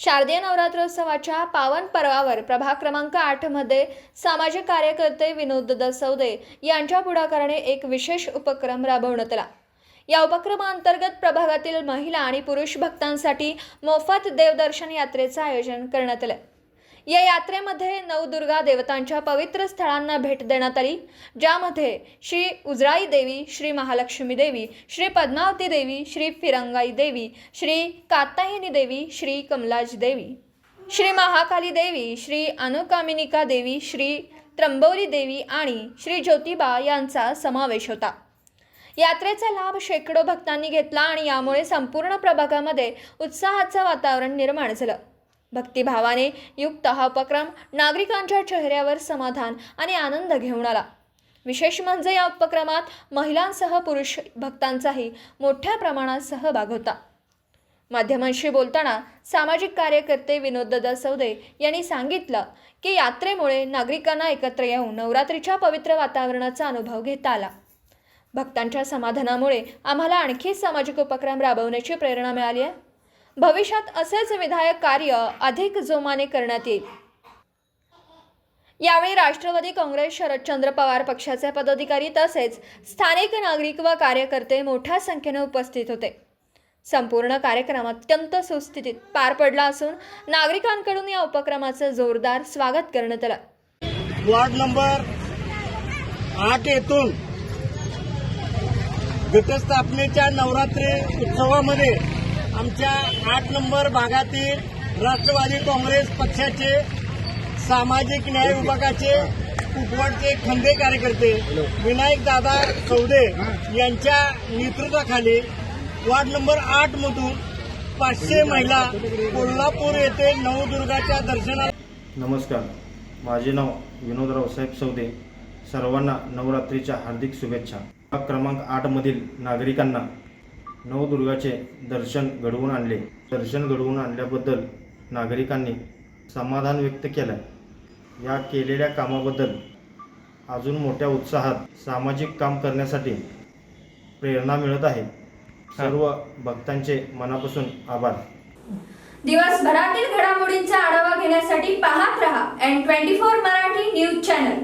शारदीय नवरात्रोत्सवाच्या पावन पर्वावर प्रभाग क्रमांक आठमध्ये सामाजिक कार्यकर्ते विनोद दसवदे यांच्या पुढाकाराने एक विशेष उपक्रम राबवण्यात आला. या उपक्रमाअंतर्गत प्रभागातील महिला आणि पुरुष भक्तांसाठी मोफत देवदर्शन यात्रेचं आयोजन करण्यात आलं. या यात्रेमध्ये नवदुर्गा देवतांच्या पवित्र स्थळांना भेट देण्यात आली ज्यामध्ये श्री उजराई देवी श्री महालक्ष्मी देवी श्री पद्मावती देवी श्री फिरंगाई देवी श्री कात्यायनी देवी श्री कमलाज देवी श्री महाकाली देवी श्री अनुकामिनिका देवी श्री त्र्यंबोली देवी आणि श्री ज्योतिबा यांचा समावेश होता. यात्रेचा लाभ शेकडो भक्तांनी घेतला आणि यामुळे संपूर्ण प्रभागामध्ये उत्साहाचं वातावरण निर्माण झालं. भक्तिभावाने युक्त हा उपक्रम नागरिकांच्या चेहऱ्यावर समाधान आणि आनंद घेऊन आला. विशेष म्हणजे या उपक्रमात महिलांसह पुरुष भक्तांचाही मोठ्या प्रमाणात सहभाग होता. माध्यमांशी बोलताना सामाजिक कार्यकर्ते विनोद सौदे यांनी सांगितलं की यात्रेमुळे नागरिकांना एकत्र येऊन नवरात्रीच्या पवित्र वातावरणाचा अनुभव घेता आला. भक्तांच्या समाधानामुळे आम्हाला आणखी सामाजिक उपक्रम राबवण्याची प्रेरणा मिळाली आहे. भविष्यात असेच विधायक कार्य अधिक जोमाने करण्यात येईल. यावेळी राष्ट्रवादी काँग्रेस शरदचंद्र पवार पक्षाचे पदाधिकारी तसेच स्थानिक नागरिक व कार्यकर्ते मोठ्या संख्येने उपस्थित होते. संपूर्ण कार्यक्रम अत्यंत सुस्थितीत पार पडला असून नागरिकांकडून या उपक्रमाचं जोरदार स्वागत करण्यात आलं. वार्ड नंबर आठ येथून घटस्थापनेच्या नवरात्री उत्सवामध्ये आमच्या आठ नंबर भागातील राष्ट्रवादी काँग्रेस पक्षाचे सामाजिक न्याय विभागाचे कुपवाडचे खंदे कार्यकर्ते विनायक दादा चौधे यांच्या नेतृत्वाखाली वार्ड नंबर आठ मधून पाचशे महिला कोल्हापूर येथे नवदुर्गाच्या दर्शनाला नमस्कार. माझे नाव विनोद रावसाहेब सौदे. सर्वांना नवरात्रीच्या हार्दिक शुभेच्छा. क्रमांक आठमधील नागरिकांना नवदुर्गाचे दर्शन घडवून आणले. दर्शन घडवून आणल्याबद्दल नागरिकांनी समाधान व्यक्त केलं. या केलेल्या कामाबद्दल अजून मोठ्या उत्साहात सामाजिक काम करण्यासाठी प्रेरणा मिळत आहे. सर्व भक्तांचे मनापासून आभार. दिवसभरातील घडामोडींचा आढावा घेण्यासाठी पाहत रहा N twenty four Marathi news channel